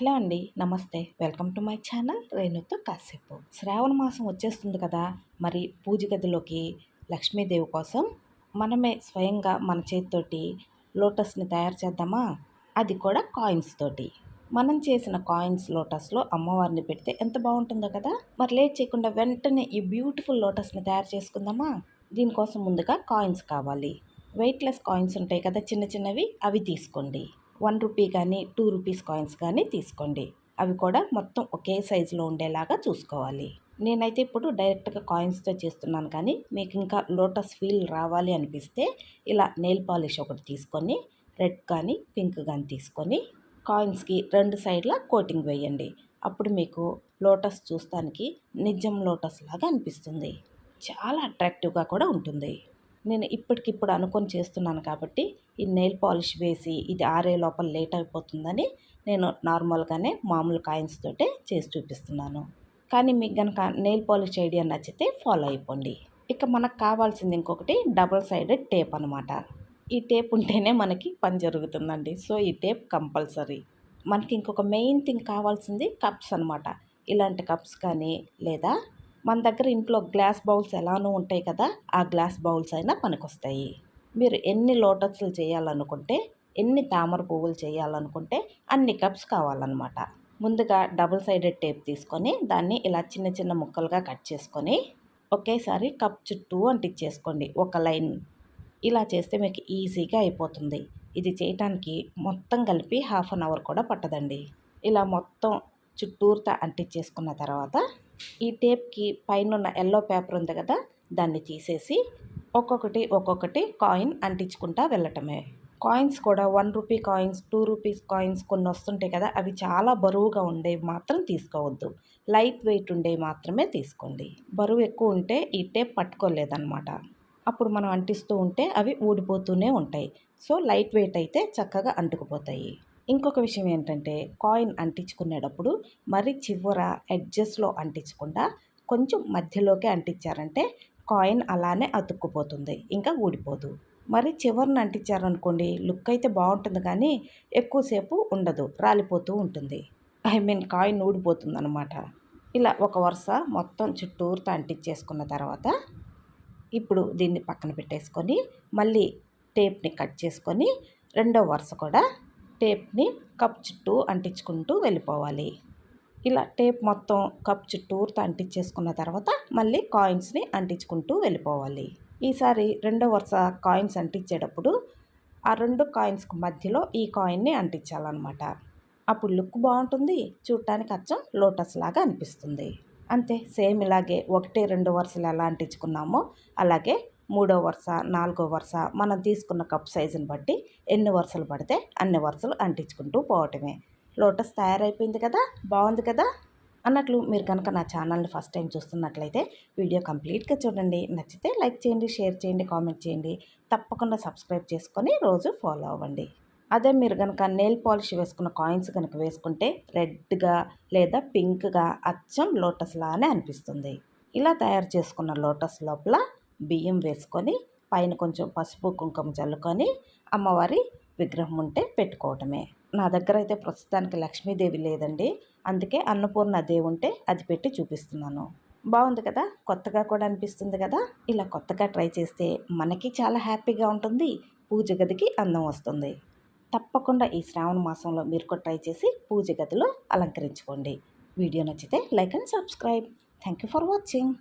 Hello అండి నమస్తే. Welcome to my channel రేణుతో కాసేపు. శ్రావణ మాసం వచ్చేస్తుంది కదా మరి పూజ గదిలోకి లక్ష్మీదేవి కోసం మనమే స్వయంగా మన చేతితోటి లోటస్ని తయారు చేద్దామా? అది కూడా కాయిన్స్ తోటి. మనం చేసిన కాయిన్స్ లోటస్లో అమ్మవారిని పెడితే ఎంత బాగుంటుందో కదా? మరి లేట్ చేయకుండా వెంటనే ఈ బ్యూటిఫుల్ లోటస్ని తయారు చేసుకుందామా? దీనికోసం ముందుగా కాయిన్స్ కావాలి. వెయిట్లెస్ కాయిన్స్ ఉంటాయి కదా చిన్న చిన్నవి అవి తీసుకోండి. వన్ రూపీ కానీ టూ రూపీస్ కాయిన్స్ కానీ తీసుకోండి. అవి కూడా మొత్తం ఒకే సైజులో ఉండేలాగా చూసుకోవాలి. నేనైతే ఇప్పుడు డైరెక్ట్గా కాయిన్స్తో చేస్తున్నాను కానీ మీకు ఇంకా లోటస్ ఫీల్ రావాలి అనిపిస్తే ఇలా నెయిల్ పాలిష్ ఒకటి తీసుకొని రెడ్ కానీ పింక్ కానీ తీసుకొని కాయిన్స్కి రెండు సైడ్ల కోటింగ్ వేయండి. అప్పుడు మీకు లోటస్ చూస్తానికి నిజం లోటస్ లాగా అనిపిస్తుంది. చాలా అట్రాక్టివ్గా కూడా ఉంటుంది. నేను ఇప్పటికిప్పుడు అనుకొని చేస్తున్నాను కాబట్టి ఈ నెయిల్ పాలిష్ వేసి ఇది ఆరే లోపల లేట్ అయిపోతుందని నేను నార్మల్గానే మామూలు కాయిన్స్ తోటే చేసి చూపిస్తున్నాను. కానీ మీకు కనుక నెయిల్ పాలిష్ ఐడియా నచ్చితే ఫాలో అయిపోండి. ఇక మనకు కావాల్సింది ఇంకొకటి డబుల్ సైడెడ్ టేప్ అనమాట ఈ టేప్ ఉంటేనే మనకి పని జరుగుతుందండి. సో ఈ టేప్ కంపల్సరీ. మనకి ఇంకొక మెయిన్ థింగ్ కావాల్సింది కప్స్ అనమాట ఇలాంటి కప్స్ కానీ లేదా మన దగ్గర ఇంట్లో గ్లాస్ బౌల్స్ ఎలానో ఉంటాయి కదా ఆ గ్లాస్ బౌల్స్ అయినా పనికొస్తాయి. మీరు ఎన్ని లోటస్లు చేయాలనుకుంటే ఎన్ని తామర పువ్వులు చేయాలనుకుంటే అన్ని కప్స్ కావాలన్నమాట. ముందుగా డబుల్ సైడెడ్ టేప్ తీసుకొని దాన్ని ఇలా చిన్న చిన్న ముక్కలుగా కట్ చేసుకొని ఒకేసారి కప్ చుట్టూ అంటించేసుకోండి. ఒక లైన్ ఇలా చేస్తే మీకు ఈజీగా అయిపోతుంది. ఇది చేయటానికి మొత్తం కలిపి హాఫ్ అన్ అవర్ కూడా పట్టదండి. ఇలా మొత్తం చుట్టూరుతా అంటించేసుకున్న తర్వాత ఈ టేప్కి పైన ఉన్న ఎల్లో పేపర్ ఉంది కదా దాన్ని తీసేసి ఒక్కొక్కటి ఒక్కొక్కటి కాయిన్ అంటించుకుంటా వెళ్ళటమే. కాయిన్స్ కూడా one rupee coins two rupees coins కొన్ని వస్తుంటాయి కదా అవి చాలా బరువుగా ఉండేవి మాత్రం తీసుకోవద్దు. లైట్ వెయిట్ ఉండేవి మాత్రమే తీసుకోండి. బరువు ఎక్కువ ఉంటే ఈ టేప్ పట్టుకోలేదన్నమాట. అప్పుడు మనం అంటిస్తూ ఉంటే అవి ఊడిపోతూనే ఉంటాయి. సో లైట్ వెయిట్ అయితే చక్కగా అంటుకుపోతాయి. ఇంకొక విషయం ఏంటంటే కాయిన్ అంటించుకునేటప్పుడు మరి చివర ఎడ్జెస్లో అంటించకుండా కొంచెం మధ్యలోకి అంటించారంటే కాయిన్ అలానే అతుక్కుపోతుంది ఇంకా ఊడిపోదు. మరి చివరిని అంటించారనుకోండి లుక్ అయితే బాగుంటుంది కానీ ఎక్కువసేపు ఉండదు రాలిపోతూ ఉంటుంది. ఐ మీన్ కాయిన్ ఊడిపోతుంది అనమాట ఇలా ఒక వరుస మొత్తం చుట్టూరుతో అంటించేసుకున్న తర్వాత ఇప్పుడు దీన్ని పక్కన పెట్టేసుకొని మళ్ళీ టేప్ని కట్ చేసుకొని రెండో వరుస కూడా టేప్ని కప్ చుట్టూ అంటించుకుంటూ వెళ్ళిపోవాలి. ఇలా టేప్ మొత్తం కప్ చుట్టూరుతో అంటించేసుకున్న తర్వాత మళ్ళీ కాయిన్స్ని అంటించుకుంటూ వెళ్ళిపోవాలి. ఈసారి రెండో వరుస కాయిన్స్ అంటించేటప్పుడు ఆ రెండు కాయిన్స్కి మధ్యలో ఈ కాయిన్ని అంటించాలన్నమాట. అప్పుడు లుక్ బాగుంటుంది చూడటానికి అచ్చం లోటస్ లాగా అనిపిస్తుంది. అంతే సేమ్ ఇలాగే ఒకటి రెండు వరుసలు ఎలా అంటించుకున్నామో అలాగే మూడో వరుస నాలుగో వరుస మనం తీసుకున్న కప్ సైజుని బట్టి ఎన్ని వరుసలు పడితే అన్ని వరుసలు అంటించుకుంటూ పోవటమే. లోటస్ తయారైపోయింది కదా? బాగుంది కదా? అన్నట్లు మీరు కనుక నా ఛానల్ని ఫస్ట్ టైం చూస్తున్నట్లయితే వీడియో కంప్లీట్గా చూడండి. నచ్చితే లైక్ చేయండి షేర్ చేయండి కామెంట్ చేయండి. తప్పకుండా సబ్స్క్రైబ్ చేసుకొని రోజు ఫాలో అవ్వండి. అదే మీరు కనుక నెయిల్ పాలిష్ వేసుకున్న కాయిన్స్ కనుక వేసుకుంటే రెడ్గా లేదా పింక్గా అచ్చం లోటస్లానే అనిపిస్తుంది. ఇలా తయారు చేసుకున్న లోటస్ లోపల బియ్యం వేసుకొని పైన కొంచెం పసుపు కుంకుమ చల్లుకొని అమ్మవారి విగ్రహం ఉంటే పెట్టుకోవటమే. నా దగ్గర అయితే ప్రస్తుతానికి లక్ష్మీదేవి లేదండి. అందుకే అన్నపూర్ణ దేవి ఉంటే అది పెట్టి చూపిస్తున్నాను. బాగుంది కదా? కొత్తగా కూడా అనిపిస్తుంది కదా? ఇలా కొత్తగా ట్రై చేస్తే మనకి చాలా హ్యాపీగా ఉంటుంది. పూజ గదికి అందం వస్తుంది. తప్పకుండా ఈ శ్రావణ మాసంలో మీరు కూడా ట్రై చేసి పూజ గదిలో అలంకరించుకోండి. వీడియో నచ్చితే like and subscribe. Thank you for watching.